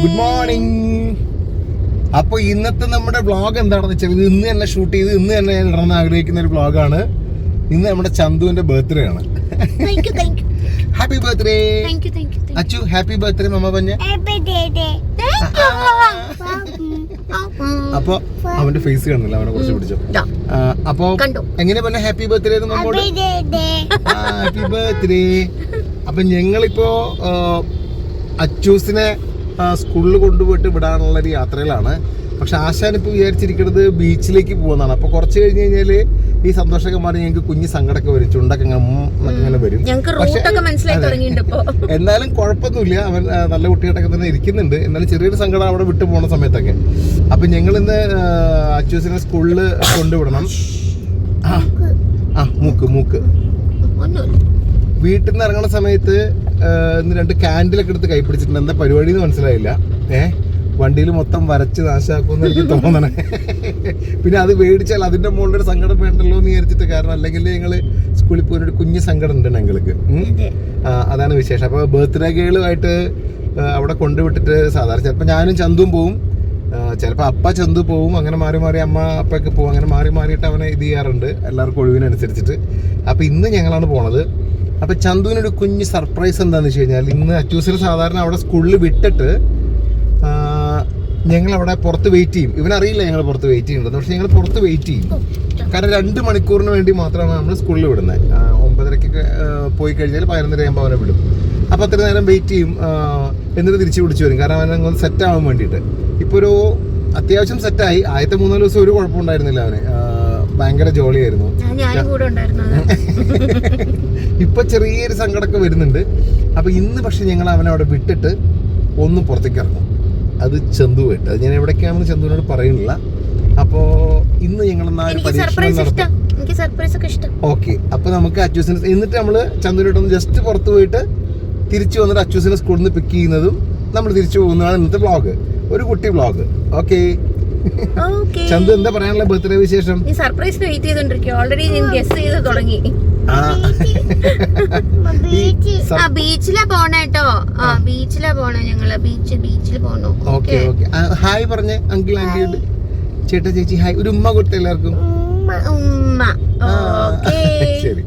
Good morning അപ്പൊ ഇന്നത്തെ നമ്മുടെ വ്ളോഗ് എന്താണെന്ന് വെച്ചാൽ ഇത് ഇന്ന് തന്നെ ഷൂട്ട് ചെയ്ത് ഇന്ന് തന്നെ ഞാൻ ഇടണമെന്ന് ആഗ്രഹിക്കുന്ന ഒരു വ്ളോഗാണ് ഇന്ന് നമ്മുടെ ചന്തുവിന്റെ ബർത്ത്ഡേ ആണ്. Happy birthday. Achu happy birthday mamma പറഞ്ഞ. You. അപ്പൊ അവന്റെ ഫേസ് കാണുന്നില്ല അവനെ കുറച്ച് പിടിച്ചു. അപ്പൊ എങ്ങനെ പറഞ്ഞ ഹാപ്പി ബർത്ത്ഡേ നമ്മോട്. ഹാപ്പി ബർത്ത്ഡേ അപ്പൊ ഞങ്ങളിപ്പോ അച്ചൂസിനെ സ്കൂളിൽ കൊണ്ടുപോയിട്ട് വിടാനുള്ള ഒരു യാത്രയിലാണ്. പക്ഷെ ആശാൻ ഇപ്പോൾ വിചാരിച്ചിരിക്കുന്നത് ബീച്ചിലേക്ക് പോകുന്നതാണ്. അപ്പോൾ കുറച്ച് കഴിഞ്ഞ് കഴിഞ്ഞാൽ ഈ സന്തോഷമൊക്കെ മാറി ഞങ്ങൾക്ക് കുഞ്ഞ് സങ്കടമൊക്കെ വരും ചുണ്ടൊക്കെ ഇങ്ങനെ വരും. എന്നാലും കുഴപ്പമൊന്നുമില്ല. അവൻ നല്ല കുട്ടിയായിട്ടൊക്കെ തന്നെ ഇരിക്കുന്നുണ്ട്. എന്നാലും ചെറിയൊരു സങ്കടം അവിടെ വിട്ടു പോകുന്ന സമയത്തൊക്കെ. അപ്പൊ ഞങ്ങൾ ഇന്ന് അച്ചൂസിനെ സ്കൂളിൽ കൊണ്ടുവിടണം. ആ മൂക്ക് മൂക്ക്. വീട്ടിൽ നിന്ന് ഇറങ്ങുന്ന സമയത്ത് ഇന്ന് രണ്ട് ക്യാൻഡിലൊക്കെ എടുത്ത് കൈ പിടിച്ചിട്ടുണ്ട് എന്താ പരിപാടി എന്ന് മനസ്സിലായില്ല. ഏ വണ്ടിയിൽ മൊത്തം വരച്ച് നാശാക്കുമെന്ന് എനിക്ക് തോന്നണേ. പിന്നെ അത് മേടിച്ചാൽ അതിന്റെ മുകളിലൊരു സങ്കടം വേണ്ടല്ലോ എന്ന് വിചാരിച്ചിട്ട് കാരണം അല്ലെങ്കിൽ ഞങ്ങൾ സ്കൂളിൽ പോയി ഒരു കുഞ്ഞു സങ്കടം ഉണ്ട് ഞങ്ങൾക്ക്. അതാണ് വിശേഷം. അപ്പോൾ ബർത്ത്ഡേ ഗേളുമായിട്ട് അവിടെ കൊണ്ടുവിട്ടിട്ട് സാധാരണ ചിലപ്പോൾ ഞാനും ചന്തും പോവും. ചിലപ്പോൾ അപ്പ ചന്തു പോവും. അങ്ങനെ മാറി മാറി അമ്മ അപ്പൊക്കെ പോവും. അങ്ങനെ മാറി മാറിയിട്ട് അവനെ ഇത് ചെയ്യാറുണ്ട്. എല്ലാവർക്കും ഒഴിവിനനുസരിച്ചിട്ട്. അപ്പോൾ ഇന്ന് ഞങ്ങളാണ് പോണത്. അപ്പോൾ ചന്തുവിനൊരു കുഞ്ഞ് സർപ്രൈസ് എന്താണെന്ന് വെച്ച് കഴിഞ്ഞാൽ ഇന്ന് അച്ചൂസിൽ സാധാരണ അവിടെ സ്കൂളിൽ വിട്ടിട്ട് ഞങ്ങൾ അവിടെ പുറത്ത് വെയിറ്റ് ചെയ്യും. ഇവനറിയില്ല ഞങ്ങൾ പുറത്ത് വെയിറ്റ് ചെയ്യുന്നുണ്ട് പക്ഷെ ഞങ്ങൾ പുറത്ത് വെയിറ്റ് ചെയ്യും. കാരണം രണ്ട് മണിക്കൂറിന് വേണ്ടി മാത്രമാണ് നമ്മൾ സ്കൂളിൽ വിടുന്നത്. ഒമ്പതരക്കൊക്കെ പോയി കഴിഞ്ഞാൽ പതിനൊന്നര ആകുമ്പോൾ അവനെ വിടും. അപ്പോൾ അത്ര നേരം വെയിറ്റ് ചെയ്യും. എന്നിട്ട് തിരിച്ച് പിടിച്ചു വരും. കാരണം അവനെ സെറ്റ് ആവാൻ വേണ്ടിയിട്ട്. ഇപ്പോൾ ഒരു അത്യാവശ്യം സെറ്റായി ആദ്യത്തെ മൂന്നാൽ ദിവസം ഒരു കുഴപ്പമുണ്ടായിരുന്നില്ല അവന്. ഭയങ്കര ജോളിയായിരുന്നു. ഇപ്പൊ ചെറിയൊരു സങ്കടമൊക്കെ വരുന്നുണ്ട്. അപ്പൊ ഇന്ന് പക്ഷെ ഞങ്ങൾ അവനെ അവിടെ വിട്ടിട്ട് ഒന്ന് പുറത്തേക്ക് ഇറങ്ങും. അത് ചന്തുവായിട്ട് അത് ഞാൻ എവിടേക്കാണെന്ന് ചന്തുവിനോട് പറയുന്നില്ല. അപ്പോ ഇന്ന് ഞങ്ങൾ ഓക്കെ. അപ്പൊ നമുക്ക് അച്ചൂസിന് എന്നിട്ട് നമ്മൾ ചന്തുവിനോട്ടൊന്ന് ജസ്റ്റ് പുറത്ത് പോയിട്ട് തിരിച്ചു വന്നിട്ട് അച്ചൂസിനെ സ്കൂളിൽ നിന്ന് പിക്ക് ചെയ്യുന്നതും നമ്മൾ തിരിച്ചു പോകുന്നതാണ് ഇന്നത്തെ വ്ളോഗ് ഒരു കുട്ടി വ്ളോഗ് ഓക്കെ. ചന്തു എന്താ പറയാനുള്ള ബർത്ത്ഡേ വിശേഷം? ഈ സർപ്രൈസ് വെയിറ്റ് ചെയ്തോണ്ടിരിക്കും ഓൾറെഡി ഞാൻ ഗസ് ചെയ്ത് തുടങ്ങി. ആ. ആ ബീച്ചിലാ പോണേ കേട്ടോ ആ ബീച്ചിലാ പോണേ ഞങ്ങൾ. ബീച്ച് ബീച്ചിൽ പോണു. Okay okay. ഹായ് പറഞ്ഞേ അങ്കിൾ ആന്റിയോട് ചേട്ടാ ചേച്ചി ഹായ്. ഒരു ഉമ്മ കൊടുത്ത എല്ലാവർക്കും. ഉമ്മ ഓക്കേ. ശരി.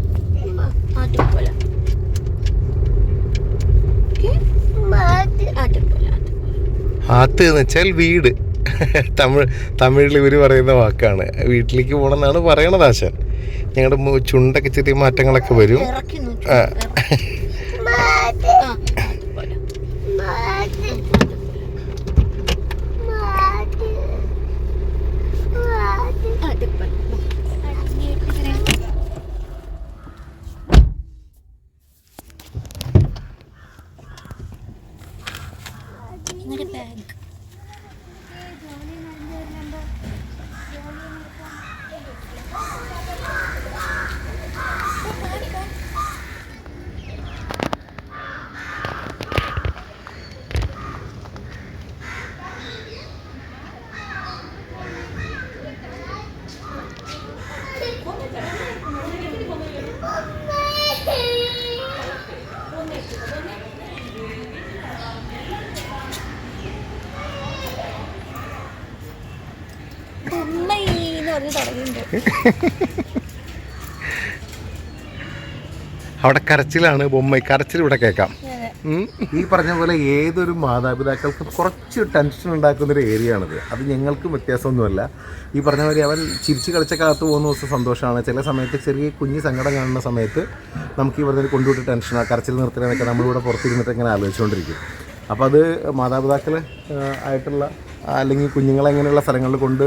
ആത്ത് എന്ന് വെച്ചാൽ വീട്. തമിഴ് തമിഴിൽ ഇവർ പറയുന്ന വാക്കാണ്. വീട്ടിലേക്ക് പോകണം എന്നാണ് പറയണത് ആശാൻ. ഞങ്ങളുടെ ചുണ്ടൊക്കെ ചെറിയ മാറ്റങ്ങളൊക്കെ വരും. അവിടെ കരച്ചിലാണ് ബൊമ്മ. കരച്ചിൽ ഇവിടെ കേൾക്കാം. ഈ പറഞ്ഞ പോലെ ഏതൊരു മാതാപിതാക്കൾക്കും കുറച്ച് ടെൻഷൻ ഉണ്ടാക്കുന്ന ഒരു ഏരിയ ആണിത്. അത് ഞങ്ങൾക്കും വ്യത്യാസമൊന്നുമല്ല. ഈ പറഞ്ഞ പോലെ അവൻ ചിരിച്ച് കളിച്ച കാലത്ത് പോകുന്ന ദിവസം സന്തോഷമാണ്. ചില സമയത്ത് ചെറിയ കുഞ്ഞ് സങ്കടം കാണുന്ന സമയത്ത് നമുക്ക് ഈ പറഞ്ഞ കൊണ്ടുപോയി ടെൻഷനാണ് കരച്ചിൽ നിർത്തണമെന്നൊക്കെ നമ്മളിവിടെ പുറത്തിരുന്നിട്ട് ഇങ്ങനെ ആലോചിച്ചുകൊണ്ടിരിക്കും. അപ്പോൾ അത് മാതാപിതാക്കൾ ആയിട്ടുള്ള അല്ലെങ്കിൽ കുഞ്ഞുങ്ങളെങ്ങനെയുള്ള സ്ഥലങ്ങളിൽ കൊണ്ട്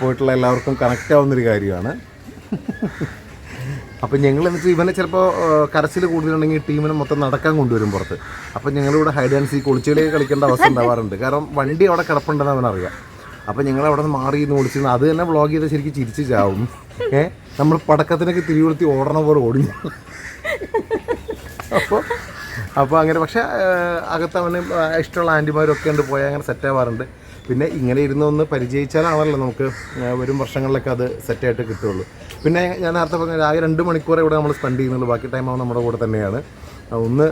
പോയിട്ടുള്ള എല്ലാവർക്കും കണക്റ്റ് ആവുന്നൊരു കാര്യമാണ്. അപ്പം ഞങ്ങൾ എന്നിട്ട് ഇവനെ ചിലപ്പോൾ കരച്ചിൽ കൂടുതലുണ്ടെങ്കിൽ ടീമിനെ മൊത്തം നടക്കാൻ കൊണ്ടുവരും പുറത്ത്. അപ്പം ഞങ്ങളിവിടെ ഹൈഡ് ആൻഡ് സീക്ക് ഒളിച്ചുകളിയൊക്കെ കളിക്കേണ്ട അവസ്ഥ ഉണ്ടാവാറുണ്ട്. കാരണം വണ്ടി അവിടെ കിടപ്പുണ്ടെന്ന് അവനറിയാം അപ്പം ഞങ്ങൾ അവിടെ നിന്ന് മാറി നിന്ന് ഓടിച്ചിരുന്നു അത് തന്നെ വ്ളോഗ് ചെയ്ത് ശരിക്കും ചിരിച്ച് ചാവും. ഏ നമ്മൾ പടക്കത്തിനൊക്കെ തിരികൊളുത്തി ഓടണ പോലെ ഓടി. അപ്പോൾ അപ്പോൾ അങ്ങനെ പക്ഷേ അകത്ത് അവന് ഇഷ്ടമുള്ള ആന്റിമാരൊക്കെ ഉണ്ട് പോയാൽ അങ്ങനെ സെറ്റ് ആവാറുണ്ട്. പിന്നെ ഇങ്ങനെ ഇരുന്ന് ഒന്ന് പരിചയിച്ചാലാണല്ലോ നമുക്ക് വരും വർഷങ്ങളിലൊക്കെ അത് സെറ്റായിട്ട് കിട്ടുള്ളൂ. പിന്നെ ഞാൻ നേരത്തെ പറഞ്ഞ ആകെ രണ്ട് മണിക്കൂറേ ഇവിടെ നമ്മൾ സ്പെൻഡ് ചെയ്യുന്നുള്ളൂ. ബാക്കി ടൈം നമ്മുടെ കൂടെ തന്നെയാണ്. ഒന്ന്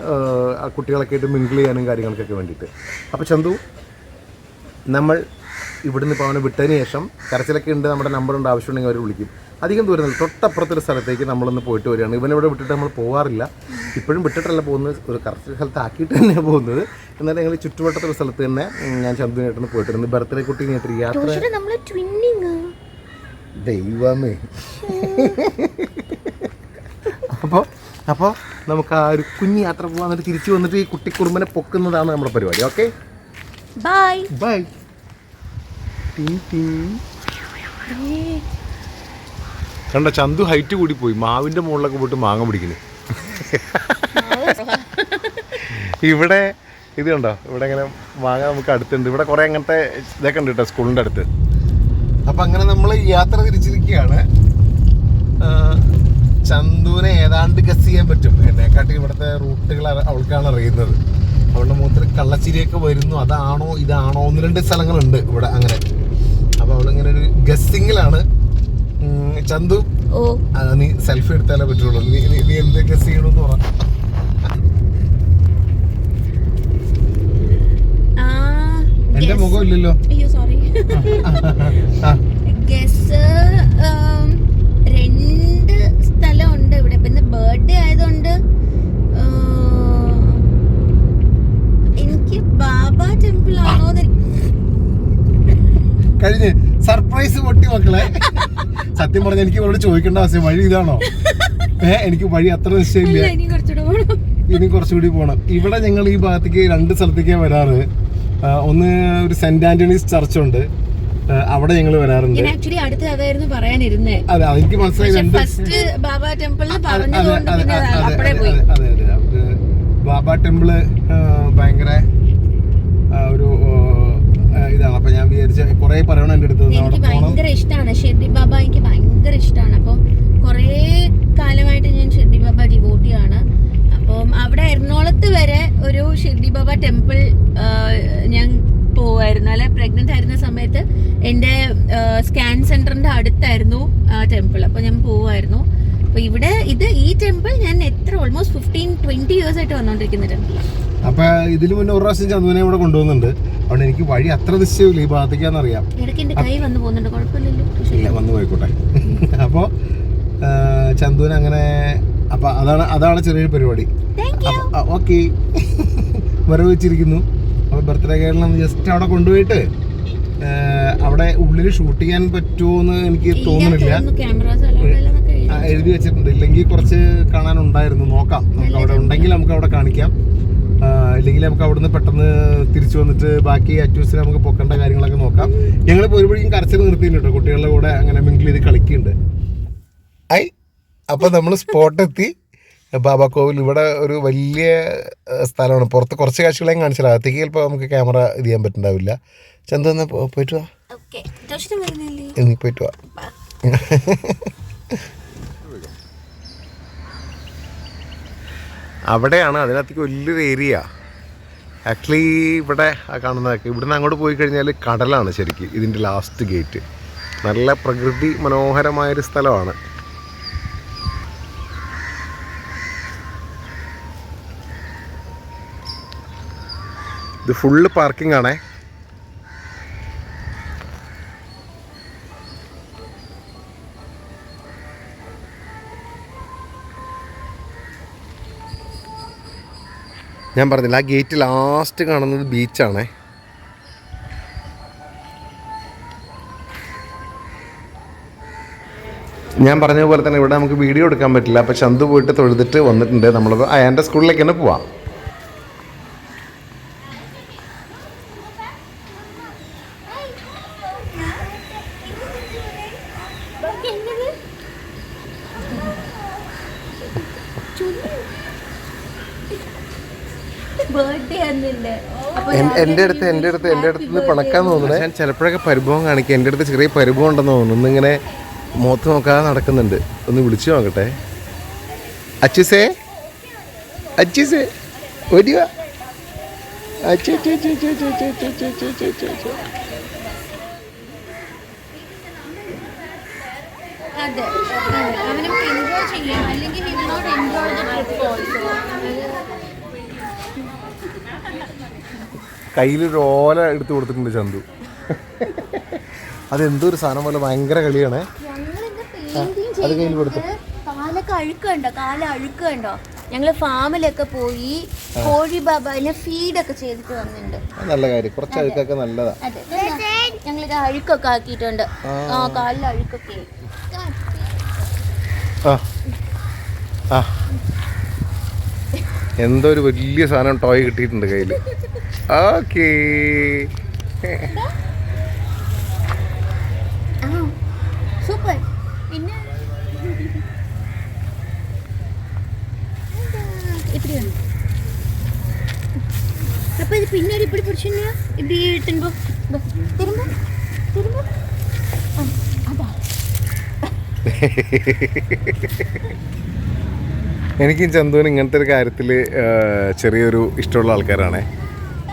കുട്ടികളൊക്കെ ആയിട്ട് മിങ്കിൾ ചെയ്യാനും കാര്യങ്ങൾക്കൊക്കെ വേണ്ടിയിട്ട്. അപ്പോൾ ചന്തു നമ്മൾ ഇവിടുന്ന് ഇപ്പോൾ അവനെ വിട്ടതിന് ശേഷം കരച്ചിലൊക്കെ ഉണ്ട് നമ്മുടെ നമ്പർ ഉണ്ട് ആവശ്യമുണ്ടെങ്കിൽ അവർ വിളിക്കും. അധികം ദൂരം നിന്നില്ല. തൊട്ടപ്പുറത്തൊരു സ്ഥലത്തേക്ക് നമ്മളൊന്ന് പോയിട്ട് വരികയാണ്. ഇവനിവിടെ വിട്ടിട്ട് നമ്മൾ പോകാറില്ല ഇപ്പോഴും വിട്ടിട്ടല്ല പോകുന്നത്. ഒരു കറക്റ്റ് സ്ഥലത്താക്കിയിട്ട് തന്നെയാണ് പോകുന്നത്. എന്നാലും ഞങ്ങൾ ചുറ്റുവട്ടത്തൊരു സ്ഥലത്ത് തന്നെ ഞാൻ ചന്തുനായിട്ടൊന്ന് പോയിട്ടുണ്ട്. ബർത്ത്ഡേ കുട്ടീനായിട്ട് യാത്ര ദൈവമേ. അപ്പോൾ അപ്പോൾ നമുക്ക് ആ ഒരു കുഞ്ഞു യാത്ര പോകാൻ തിരിച്ചു വന്നിട്ട് ഈ കുട്ടിക്കുറുമ്പനെ പൊക്കുന്നതാണ് നമ്മുടെ പരിപാടി. ഓക്കെ ബൈ ബൈ കണ്ട ചന്തു ഹൈറ്റ് കൂടി പോയി മാവിന്റെ മുകളിലൊക്കെ പോയിട്ട് മാങ്ങ പിടിക്കുന്നു ഇവിടെ ഇത് കണ്ടോ? ഇവിടെ ഇങ്ങനെ മാങ്ങ നമുക്ക് അടുത്തുണ്ട്. ഇവിടെ കുറെ അങ്ങനത്തെ ഇതൊക്കെ ഉണ്ട് കേട്ടോ സ്കൂളിന്റെ അടുത്ത്. അപ്പൊ അങ്ങനെ നമ്മൾ യാത്ര തിരിച്ചിരിക്കുകയാണ്. ചന്തുവിനെ ഏതാണ്ട് ഗസ് ചെയ്യാൻ പറ്റും. എന്നെക്കാട്ടി ഇവിടുത്തെ റൂട്ടുകൾ അവൾക്കാണ് അറിയുന്നത്. അവളുടെ മുഖത്തിൽ കള്ളച്ചിരിയൊക്കെ വരുന്നു. അതാണോ ഇതാണോ ഒന്ന് രണ്ട് സ്ഥലങ്ങളുണ്ട് ഇവിടെ അങ്ങനെ. അപ്പൊ അവളിങ്ങനെ ഒരു ഗസ്സിങ്ങിലാണ് ചന്തു നീ സെൽഫി എടുത്താലേ പറ്റുള്ളൂ. നീ നീ- എന്ത് ഗസ് ചെയ്യണമെന്ന് പറ. എന്റെ മുഖം ഇല്ലല്ലോ. അയ്യോ സോറി ആ, ഗസ് രണ്ട് സ്ഥലമുണ്ട് ഇവിടെ. പിന്നെ ബർത്ത്ഡേ ആയതുകൊണ്ട് എനിക്ക് ബാബ ടെമ്പിൾ ആണോ കഴിഞ്ഞ്. സർപ്രൈസ് പൊട്ടി മക്കളെ. സത്യം പറഞ്ഞ എനിക്ക് ഇവരോട് ചോദിക്കേണ്ട ആവശ്യം. വഴി ഇതാണോ? ഏ എനിക്ക് വഴി അത്ര നിശ്ചയമില്ല. ഇനി കുറച്ചുകൂടെ പോകണം ഇവിടെ ഞങ്ങൾ ഈ ഭാഗത്തേക്ക് രണ്ട് സ്ഥലത്തേക്ക് വരാറ്. ഒന്ന് ഒരു സെന്റ് ആന്റണീസ് ചർച്ച് ഉണ്ട് അവിടെ ഞങ്ങൾ വരാറുണ്ട്. ആക്ച്വലി അടുത്ത് അതായിരുന്നു പറയാനിരുന്നേ. അതെ എനിക്ക് മനസ്സിലായി ഫസ്റ്റ് ബാബ ടെമ്പിളിൽ അതെ പറഞ്ഞതുകൊണ്ട് പിന്നെ അപ്പഴേ പോയി. അതെ അതെ ബാബ ടെമ്പിൾ ഭയങ്കര ഒരു ഇതാണ്. അപ്പൊ ഞാൻ വിചാരിച്ച കുറെ പറയണം എന്റെ അടുത്ത്. എനിക്ക് ഭയങ്കര ഇഷ്ടമാണ് ഷിർഡി ബാബ എനിക്ക് ഭയങ്കര ഇഷ്ടമാണ് അപ്പം കുറെ കാലമായിട്ട് ഞാൻ ഷിർഡി ബാബ ഡിവോട്ടിയാണ് അപ്പം അവിടെ എറണാകുളത്ത് വരെ ഒരു ഷിർഡി ബാബ ടെമ്പിൾ ഞാൻ പോവായിരുന്നു. അല്ലെ? പ്രഗ്നന്റ് ആയിരുന്ന സമയത്ത് എന്റെ സ്കാൻ സെന്ററിന്റെ അടുത്തായിരുന്നു ആ ടെമ്പിൾ അപ്പോൾ ഞാൻ പോവായിരുന്നു. അപ്പൊ ഇവിടെ ഇത് ഈ ടെമ്പിൾ ഞാൻ എത്ര ഓൾമോസ്റ്റ് ഫിഫ്റ്റീൻ ട്വന്റി ഇയേഴ്സ് ആയിട്ട് വന്നുകൊണ്ടിരിക്കുന്ന ടെമ്പിളാണ് അപ്പൊ ഇതിനു മുന്നേ ഒരു പ്രാവശ്യം ചന്തുവിനെ ഇവിടെ കൊണ്ടുവന്നുണ്ട് അതുകൊണ്ട് എനിക്ക് വഴി അത്ര നിശ്ചയമില്ല. ഈ ഭാഗത്തേക്കാന്നറിയാം ഇടയ്ക്ക് എന്റെ കൈ വന്നു പോകുന്നുണ്ട്. കുഴപ്പമില്ലല്ലോ. വന്നു പോയിക്കോട്ടെ. അപ്പോൾ ചന്ദുവിന് അങ്ങനെ അപ്പൊ അതാണ് അതാണ് ചെറിയൊരു പരിപാടി. ഓക്കെ. വരവ് വെച്ചിരിക്കുന്നു. അപ്പോൾ ബർത്ത്ഡേ കേരളം ജസ്റ്റ് അവിടെ കൊണ്ടുപോയിട്ട് അവിടെ ഉള്ളിൽ ഷൂട്ട് ചെയ്യാൻ പറ്റുമോന്ന് എനിക്ക് തോന്നുന്നില്ല. എഴുതി വെച്ചിട്ടുണ്ട്. ഇല്ലെങ്കിൽ കുറച്ച് കാണാനുണ്ടായിരുന്നു. നോക്കാം. നമുക്ക് അവിടെ ഉണ്ടെങ്കിൽ നമുക്ക് അവിടെ കാണിക്കാം. ഇല്ലെങ്കിൽ നമുക്ക് അവിടുന്ന് പെട്ടെന്ന് തിരിച്ചു വന്നിട്ട് ബാക്കി അറ്റൂസിൽ നമുക്ക് പൊക്കേണ്ട കാര്യങ്ങളൊക്കെ നോക്കാം. ഞങ്ങൾ ഒരുപടിയും കരച്ചിൽ നിർത്തിയിട്ടുണ്ട് കേട്ടോ. കുട്ടികളുടെ കൂടെ അങ്ങനെ മിങ്കിൾ ചെയ്ത് കളിക്കുന്നുണ്ട് ഐ അപ്പോൾ നമ്മൾ സ്പോട്ട് സ്പോട്ടെത്തി കോവിൽ ഇവിടെ ഒരു വലിയ സ്ഥലമാണ്. പുറത്ത് കുറച്ച് കാഴ്ചകളെയും കാണിച്ചില്ല. അകത്തേക്ക് ചിലപ്പോൾ നമുക്ക് ക്യാമറ ഇത് ചെയ്യാൻ പറ്റുന്നുണ്ടാവില്ല ചന്ത എന്നാ പോയിട്ട് വാ. നീ പോയിട്ട് വാ. അവിടെയാണ് അതിനകത്തേക്ക് വലിയൊരു ഏരിയ ആക്ച്വലി ഇവിടെ കാണുന്നതൊക്കെ ഇവിടുന്ന് അങ്ങോട്ട് പോയി കഴിഞ്ഞാൽ കടലാണ് ശരിക്കും ഇതിന്റെ ലാസ്റ്റ് ഗേറ്റ് നല്ല പ്രകൃതി മനോഹരമായൊരു സ്ഥലമാണ്. ഇത് ഫുള്ള് പാർക്കിംഗ് ആണേ. ഞാൻ പറഞ്ഞില്ല ആ ഗേറ്റ് ലാസ്റ്റ് കാണുന്നത് ബീച്ചാണേ ഞാൻ പറഞ്ഞതുപോലെ തന്നെ ഇവിടെ നമുക്ക് വീഡിയോ എടുക്കാൻ പറ്റില്ല അപ്പോൾ ചന്തു പോയിട്ട് തൊഴുതിട്ട് വന്നിട്ടുണ്ട്. നമ്മൾ അയാന്റെ സ്കൂളിലേക്ക് തന്നെ പോവാം. എന്റെ അടുത്ത് എന്റെ അടുത്ത് എന്റെ അടുത്ത് പിണക്കാൻ തോന്നുന്നത് ഞാൻ ചിലപ്പോഴൊക്കെ പരിഭവം കാണിക്കുക എന്റെ അടുത്ത് ചെറിയ പരിഭവം ഉണ്ടെന്ന് തോന്നുന്നു ഇങ്ങനെ മോത്ത് നോക്കാതെ നടക്കുന്നുണ്ട് ഒന്ന് വിളിച്ചു നോക്കട്ടെ അച്ചുസേ അച്ചുസേ ഒരു അതെ അവനും എൻജോയ് ചെയ്യാം അല്ലെങ്കിൽ ഹിമോട് എൻജോയ് ദ ട്രിപ്പ് ഓൾസോ കയ്യിലൊരു ഓല എടുത്തു കൊടുത്തിട്ടുണ്ട് ചന്തു. അതെന്തോ ഒരു സാധനം പോലെ ഭയങ്കര കളിയാണ്. അത് കയ്യിൽ കൊടുത്തു. കാലൊക്കെ അഴുക്കുണ്ടോ? കാല അഴുക്കുണ്ടോ? ഞങ്ങൾ ഫാമിലൊക്കെ പോയി കോഴി ബാബാനെ ഫീഡൊക്കെ ചെയ്തിട്ട് വന്നിട്ടുണ്ട്. നല്ല കാര്യം. കുറച്ച് അഴുക്കൊക്കെ നല്ലതാ. ഞങ്ങളിത് അഴുക്കൊക്കെ ആക്കിയിട്ടുണ്ട്. ആ. കാലിൽ അഴുക്കൊക്കെ എന്തോ ഒരു വലിയ സാധനം ടോയ് കിട്ടിയിട്ടുണ്ട് കയ്യിൽ ഓക്കേ ആ സൂപ്പർ പിന്നെ இப்படி வாங்க. அப்ப இது பின்னாடி இப்படி பிடிச்சுன்னா இப்படி திரும்ப ப- திரும்ப திரும்ப ஆ, அதான் എനിക്കും ചന്തുവിന് ഇങ്ങനത്തെ ഒരു കാര്യത്തിൽ ചെറിയൊരു ഇഷ്ടമുള്ള ആൾക്കാരാണ്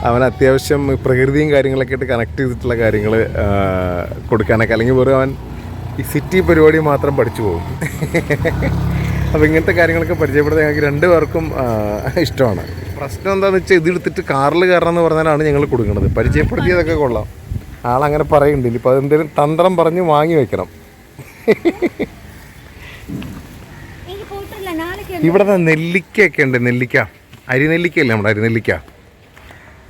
അവൻ അത്യാവശ്യം പ്രകൃതിയും കാര്യങ്ങളൊക്കെ ആയിട്ട് കണക്ട് ചെയ്തിട്ടുള്ള കാര്യങ്ങൾ കൊടുക്കാനൊക്കെ. അല്ലെങ്കിൽ വെറും അവൻ ഈ സിറ്റി പരിപാടി മാത്രം പഠിച്ചു പോകും. അപ്പോൾ ഇങ്ങനത്തെ കാര്യങ്ങളൊക്കെ പരിചയപ്പെടുത്താൻ ഞങ്ങൾക്ക് രണ്ട് പേർക്കും ഇഷ്ടമാണ്. പ്രശ്നം എന്താണെന്ന് വെച്ചാൽ ഇതെടുത്തിട്ട് കാറിൽ കയറണം എന്ന് പറഞ്ഞാലാണ് ഞങ്ങൾ കൊടുക്കുന്നത് പരിചയപ്പെടുത്തിയതൊക്കെ കൊള്ളാം. ആളങ്ങനെ പറയുന്നുണ്ട്. ഇനിയിപ്പോൾ അതെന്തെങ്കിലും തന്ത്രം പറഞ്ഞ് വാങ്ങി വെക്കണം. ഇവിടെ നെല്ലിക്കയൊക്കെ ഉണ്ട്. നെല്ലിക്ക. അരിനെല്ലിക്കയല്ലേ നമ്മുടെ അരിനെല്ലിക്ക?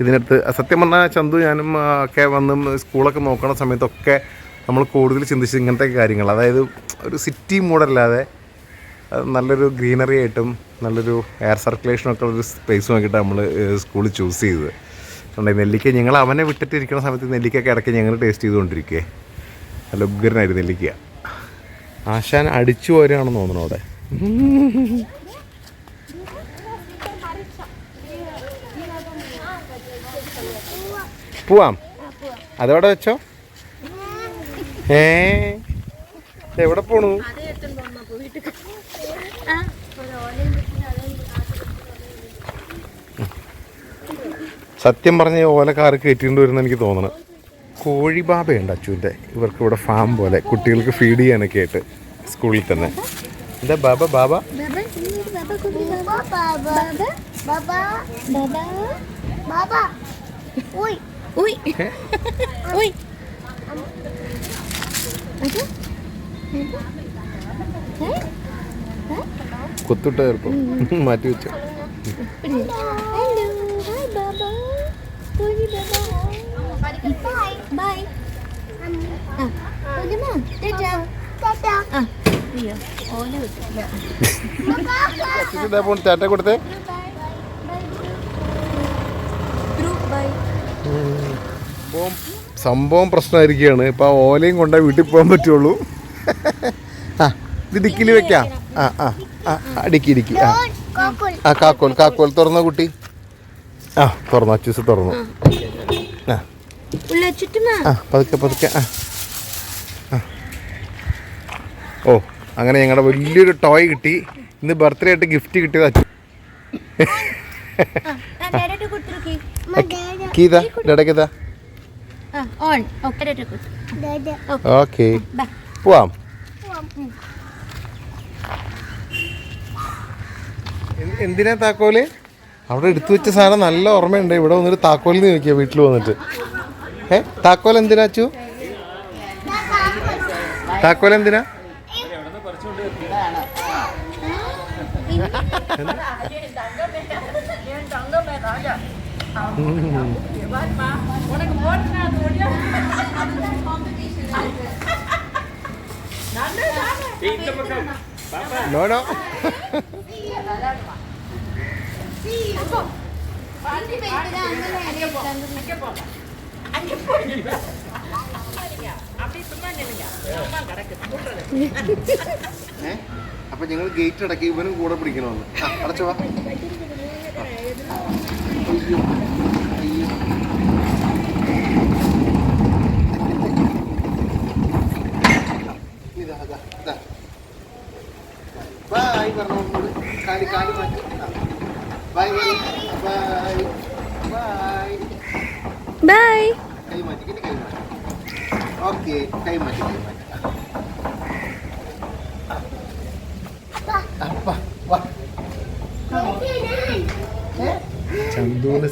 ഇതിനടുത്ത് സത്യം പറഞ്ഞാൽ ചന്തു ഞാനും ഒക്കെ വന്ന് സ്കൂളൊക്കെ നോക്കണ സമയത്തൊക്കെ നമ്മൾ കൂടുതൽ ചിന്തിച്ചത് ഇങ്ങനത്തെ കാര്യങ്ങൾ. അതായത് ഒരു സിറ്റി മൂടല്ലാതെ നല്ലൊരു ഗ്രീനറി ആയിട്ടും നല്ലൊരു എയർ സർക്കുലേഷനൊക്കെ ഉള്ളൊരു സ്പേസ് നോക്കിയിട്ട് നമ്മൾ സ്കൂളിൽ ചൂസ് ചെയ്തത്. അതുകൊണ്ട് നെല്ലിക്ക ഞങ്ങൾ അവനെ വിട്ടിട്ട് ഇരിക്കുന്ന സമയത്ത് നെല്ലിക്കൊക്കെ ഇടയ്ക്ക് ഞങ്ങൾ ടേസ്റ്റ് ചെയ്തുകൊണ്ടിരിക്കുകയെ നല്ല ഉഗ്രനായിരുന്നു നെല്ലിക്ക. ആശാൻ അടിച്ചു പോരാണെന്ന് തോന്നുന്നു അവിടെ. പോവാം അതവിടെ വെച്ചോ ഏ എവിടെ പോണു സത്യം പറഞ്ഞ ഓലക്കാർ കയറ്റിക്കൊണ്ട് വരുന്ന എനിക്ക് തോന്നണം കോഴിബാബയുണ്ട് അച്ചുവിന്റെ ഇവർക്ക് ഇവിടെ ഫാം പോലെ കുട്ടികൾക്ക് ഫീഡ് ചെയ്യാനൊക്കെ ആയിട്ട് സ്കൂളിൽ തന്നെ എന്താ ബാബ ബാബ ബാബ ബാബ ബാബ Uy. Uy. Uy. Ada? Ada? Eh? കൊത്തിട്ട് ചേർക്കും മാറ്റി വെച്ചു. Ah. Ah. Oh. ടാറ്റ കൊടുത്തേ bye. സംഭവം സംഭവം പ്രശ്നമായിരിക്കുകയാണ്. ഇപ്പൊ ആ ഓലയും കൊണ്ടാ വീട്ടിൽ പോകാൻ പറ്റുള്ളൂ. ആ ഇത് ഡിക്കിൽ വെക്കാം. ആ ആ ഡിക്കി ഡിക്കി. ആ. ആ കാക്കോൽ കാക്കോൽ തുറന്ന കുട്ടി? ആ തുറന്നു അച്ചൂസ് തുറന്നു. ആ. ആ പതുക്കെ പതുക്കെ ആ. ഓ അങ്ങനെ ഞങ്ങളുടെ വലിയൊരു ടോയ് കിട്ടി. ഇന്ന് ബർത്ത്ഡേ ആയിട്ട് ഗിഫ്റ്റ് കിട്ടിയത് കൊടുത്തിരിക്കേ. കീതാ ഇടയ്ക്കതാ ഓൺ ഓക്കെ പോവാം. എന്ത്- എന്തിനാ താക്കോൽ? അവിടെ എടുത്തു വെച്ച സാധനം നല്ല ഓർമ്മയുണ്ട്. ഇവിടെ വന്നിട്ട് താക്കോലിന്ന് ചോദിക്കുക വീട്ടിൽ വന്നിട്ട്. ഏ താക്കോൽ എന്തിനാ അച്ചു? താക്കോൽ എന്തിനാ? നോ നോ അപ്പൊ ഞങ്ങൾ ഗേറ്റ് അടക്കി ഇവനും കൂടെ പിടിക്കണമെന്ന് അടച്ചോ. Thank you.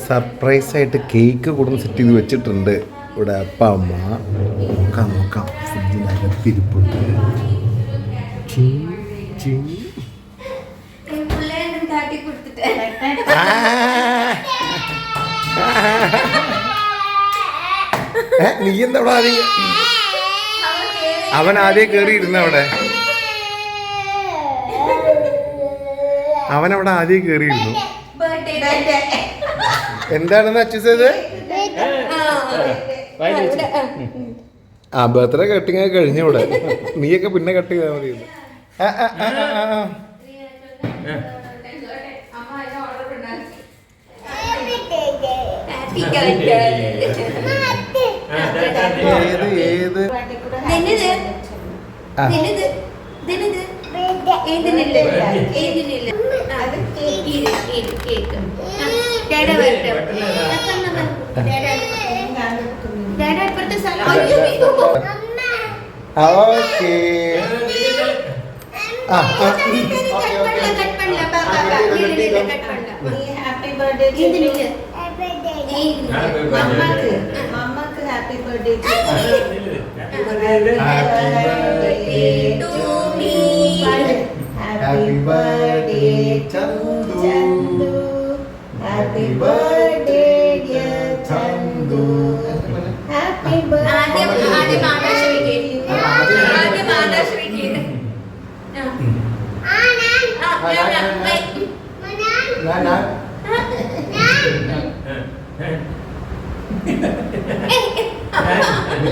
ചന്തുവിന് സർപ്രൈസ് ആയിട്ട് കേക്ക് കൊടുന്ന് സെറ്റ് ചെയ്ത് വെച്ചിട്ടുണ്ട്. ഇവിടെ അപ്പ അമ്മ നോക്കാം നോക്കാം. ഫ്രിഡ്ജിനകത്തിരിപ്പുണ്ട് നീ എന്താ അവിടെ ആദ്യം അവൻ ആദ്യം കയറി ഇരുന്ന അവിടെ? അവൻ അവിടെ ആദ്യം കയറിയിരുന്നു എന്താണെന്ന് അച്ഛത് ആ ബർത്ത്ഡേ കട്ടിങ് ഒക്കെ കഴിഞ്ഞു ഇവിടെ നീയൊക്കെ പിന്നെ കട്ട് ചെയ്താൽ മതി ഏത് ഏത് ആ, ആ, ആ, ആ, ആ. ഏത് ഏത് ആ. ഓക്കേ. ആ ആ. ഹാപ്പി ബർത്ത്ഡേ മമ്മക്ക്. മമ്മക്ക് happy birthday happy birthday Chandu happy birthday dear Chandu happy ആദ്യം ആദ്യം ആകാശവിക്ക് ആദ്യം ആകാശവിക്ക് ആ ഞാൻ ഞാൻ ബൈ. ഞാൻ ഞാൻ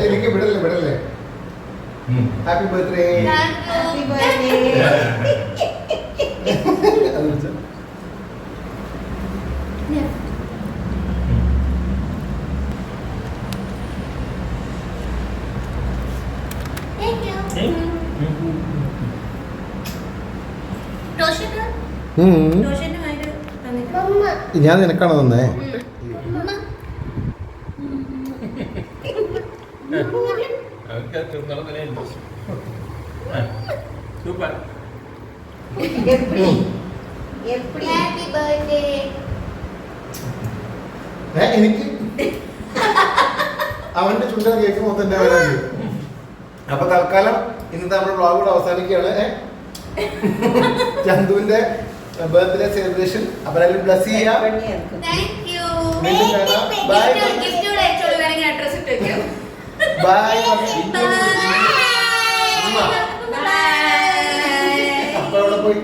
എനിക്ക് വിടല്ലേ വിടല്ലേ ഹാപ്പി ബർത്ത്ഡേ ഹാപ്പി ബർത്ത്ഡേ ഞാൻ നിനക്കാണ് തന്നേ. സൂപ്പർ. എനിക്ക് അവന്റെ ചുണ്ട കേക്ക് മൊത്തം അപ്പൊ തൽക്കാലം ഇന്നത്തെ നമ്മുടെ ബ്ലോഗ് കൂടെ അവസാനിക്കുകയാണ്? ചന്തുവിന്റെ ബർത്ത്ഡേ സെലിബ്രേഷൻ അപ്പോൾ എല്ലാവരും ബ്ലസ് ചെയ്യാം. വീണ്ടും കാണാം. ബൈ ബൈ gift കൂടെ അയച്ചോളൂ. വേണമെങ്കിൽ ഇട്ട് വെക്കാം. Bye Bye. അപ്പൊ അവിടെ പോയി